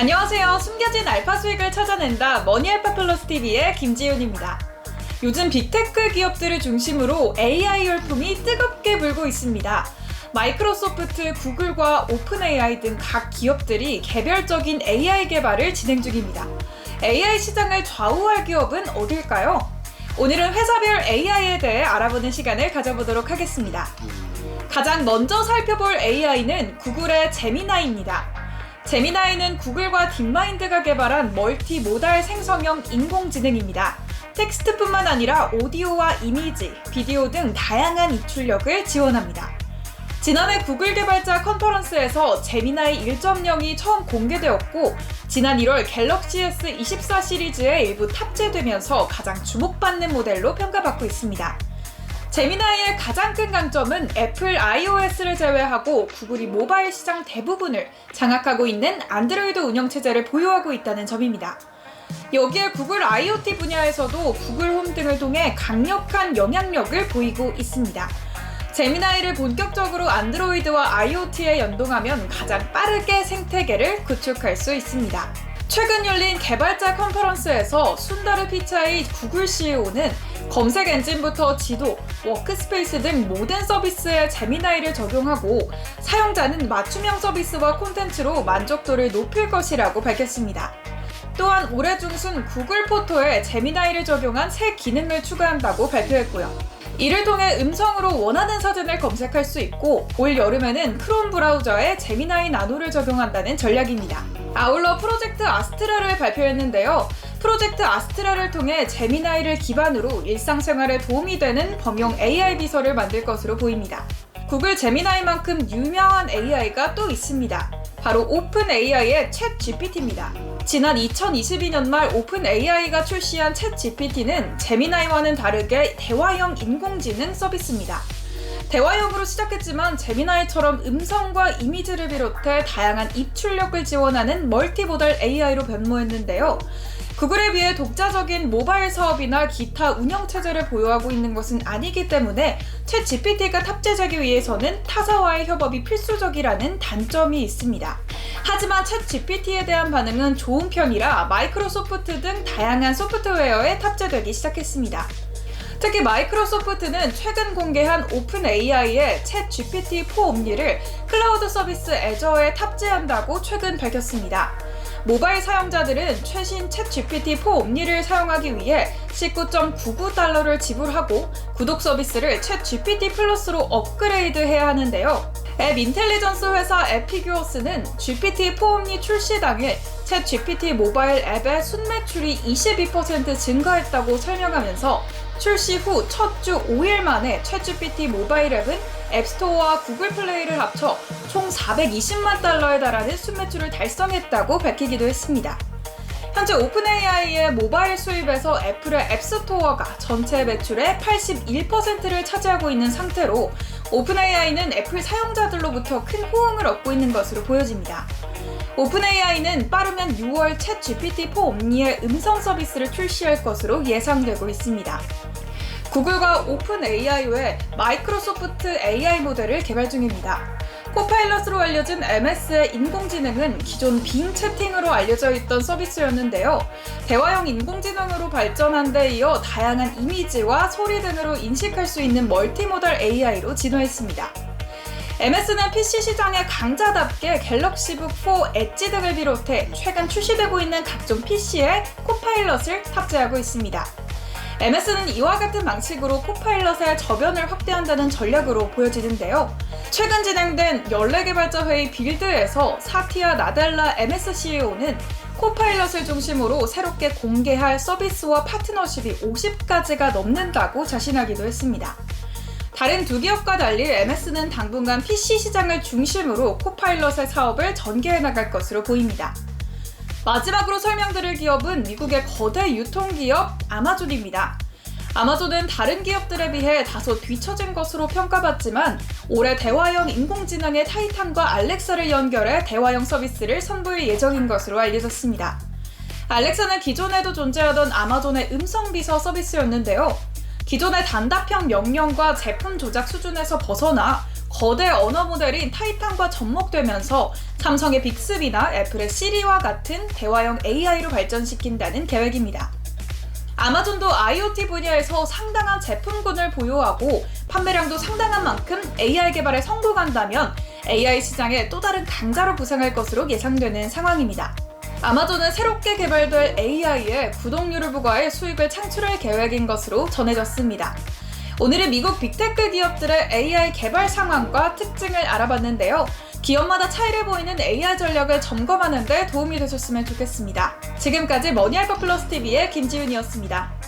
안녕하세요. 숨겨진 알파 수익을 찾아낸다 머니 알파 플러스 TV의 김지윤입니다. 요즘 빅테크 기업들을 중심으로 AI 열풍이 뜨겁게 불고 있습니다. 마이크로소프트, 구글과 오픈 AI 등 각 기업들이 개별적인 AI 개발을 진행 중입니다. AI 시장을 좌우할 기업은 어딜까요? 오늘은 회사별 AI에 대해 알아보는 시간을 가져보도록 하겠습니다. 가장 먼저 살펴볼 AI는 구글의 제미나이입니다. 제미나이는 구글과 딥마인드가 개발한 멀티 모달 생성형 인공지능입니다. 텍스트뿐만 아니라 오디오와 이미지, 비디오 등 다양한 입출력을 지원합니다. 지난해 구글 개발자 컨퍼런스에서 제미나이 1.0이 처음 공개되었고, 지난 1월 갤럭시 S24 시리즈에 일부 탑재되면서 가장 주목받는 모델로 평가받고 있습니다. 제미나이의 가장 큰 강점은 애플 iOS를 제외하고 구글이 모바일 시장 대부분을 장악하고 있는 안드로이드 운영체제를 보유하고 있다는 점입니다. 여기에 구글 IoT 분야에서도 구글 홈 등을 통해 강력한 영향력을 보이고 있습니다. 제미나이를 본격적으로 안드로이드와 IoT에 연동하면 가장 빠르게 생태계를 구축할 수 있습니다. 최근 열린 개발자 컨퍼런스에서 순다르 피차이 구글 CEO는 검색 엔진부터 지도, 워크스페이스 등 모든 서비스에 제미나이를 적용하고 사용자는 맞춤형 서비스와 콘텐츠로 만족도를 높일 것이라고 밝혔습니다. 또한 올해 중순 구글 포토에 제미나이를 적용한 새 기능을 추가한다고 발표했고요. 이를 통해 음성으로 원하는 사진을 검색할 수 있고 올 여름에는 크롬 브라우저에 제미나이 나노를 적용한다는 전략입니다. 아울러 프로젝트 아스트라를 발표했는데요. 프로젝트 아스트라를 통해 제미나이를 기반으로 일상생활에 도움이 되는 범용 AI 비서를 만들 것으로 보입니다. 구글 제미나이만큼 유명한 AI가 또 있습니다. 바로 오픈 AI의 챗 GPT입니다. 지난 2022년 말 오픈 AI가 출시한 챗 GPT는 제미나이와는 다르게 대화형 인공지능 서비스입니다. 대화형으로 시작했지만 제미나이처럼 음성과 이미지를 비롯해 다양한 입출력을 지원하는 멀티모달 AI로 변모했는데요. 구글에 비해 독자적인 모바일 사업이나 기타 운영 체제를 보유하고 있는 것은 아니기 때문에 챗 GPT가 탑재되기 위해서는 타사와의 협업이 필수적이라는 단점이 있습니다. 하지만 챗 GPT에 대한 반응은 좋은 편이라 마이크로소프트 등 다양한 소프트웨어에 탑재되기 시작했습니다. 특히 마이크로소프트는 최근 공개한 오픈 AI의 챗 GPT-4 옴니를 클라우드 서비스 애저에 탑재한다고 최근 밝혔습니다. 모바일 사용자들은 최신 챗 GPT-4 옴니를 사용하기 위해 19.99달러를 지불하고 구독 서비스를 챗 GPT 플러스로 업그레이드해야 하는데요. 앱 인텔리전스 회사 에피규어스는 GPT-4 옴니 출시 당일 챗 GPT 모바일 앱의 순매출이 22% 증가했다고 설명하면서 출시 후 첫 주 5일 만에 챗GPT 모바일 앱은 앱스토어와 구글 플레이를 합쳐 총 420만 달러에 달하는 순매출을 달성했다고 밝히기도 했습니다. 현재 오픈AI의 모바일 수입에서 애플의 앱스토어가 전체 매출의 81%를 차지하고 있는 상태로 오픈AI는 애플 사용자들로부터 큰 호응을 얻고 있는 것으로 보여집니다. 오픈AI는 빠르면 6월 챗 GPT-4 옴니의 음성 서비스를 출시할 것으로 예상되고 있습니다. 구글과 오픈 AI 외 마이크로소프트 AI 모델을 개발 중입니다. 코파일럿으로 알려진 MS의 인공지능은 기존 빙 채팅으로 알려져 있던 서비스였는데요. 대화형 인공지능으로 발전한 데 이어 다양한 이미지와 소리 등으로 인식할 수 있는 멀티모달 AI로 진화했습니다. MS는 PC 시장의 강자답게 갤럭시 북 4 엣지 등을 비롯해 최근 출시되고 있는 각종 PC에 코파일럿을 탑재하고 있습니다. MS는 이와 같은 방식으로 코파일럿의 저변을 확대한다는 전략으로 보여지는데요. 최근 진행된 14개발자 회의 빌드에서 사티아 나델라 MS CEO는 코파일럿을 중심으로 새롭게 공개할 서비스와 파트너십이 50가지가 넘는다고 자신하기도 했습니다. 다른 두 기업과 달리 MS는 당분간 PC 시장을 중심으로 코파일럿의 사업을 전개해 나갈 것으로 보입니다. 마지막으로 설명드릴 기업은 미국의 거대 유통기업 아마존입니다. 아마존은 다른 기업들에 비해 다소 뒤처진 것으로 평가받지만 올해 대화형 인공지능의 타이탄과 알렉사를 연결해 대화형 서비스를 선보일 예정인 것으로 알려졌습니다. 알렉사는 기존에도 존재하던 아마존의 음성 비서 서비스였는데요. 기존의 단답형 명령과 제품 조작 수준에서 벗어나 거대 언어 모델인 타이탄과 접목되면서 삼성의 빅스비나 애플의 시리와 같은 대화형 AI로 발전시킨다는 계획입니다. 아마존도 IoT 분야에서 상당한 제품군을 보유하고 판매량도 상당한 만큼 AI 개발에 성공한다면 AI 시장의 또 다른 강자로 부상할 것으로 예상되는 상황입니다. 아마존은 새롭게 개발될 AI에 구독료를 부과해 수익을 창출할 계획인 것으로 전해졌습니다. 오늘은 미국 빅테크 기업들의 AI 개발 상황과 특징을 알아봤는데요. 기업마다 차이를 보이는 AI 전략을 점검하는 데 도움이 되셨으면 좋겠습니다. 지금까지 머니알바 플러스 TV의 김지윤이었습니다.